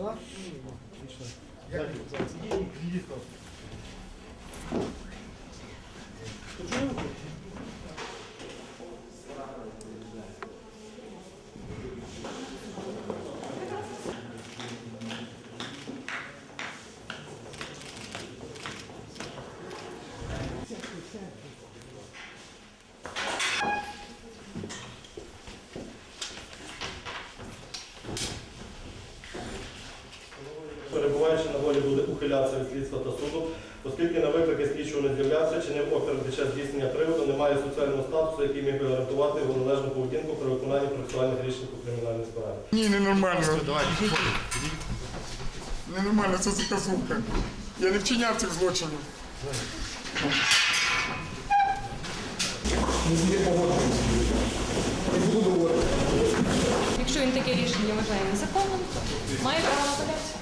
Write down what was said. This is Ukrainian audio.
Да? Дякую. Перебуваючи на волі, буде ухилятися від слідства та суду, оскільки на виклики слідчого не з'являвся, чи не опір під час здійснення приводу, не має соціального статусу, який міг би гарантувати його належну поведінку при виконанні процесуальних рішень по кримінальній справі. Ні, ненормально. Ненормально, це заказуха. Я не вчиняв цих злочинів. Якщо він таке рішення вважає незаконним, має право на апеляцію.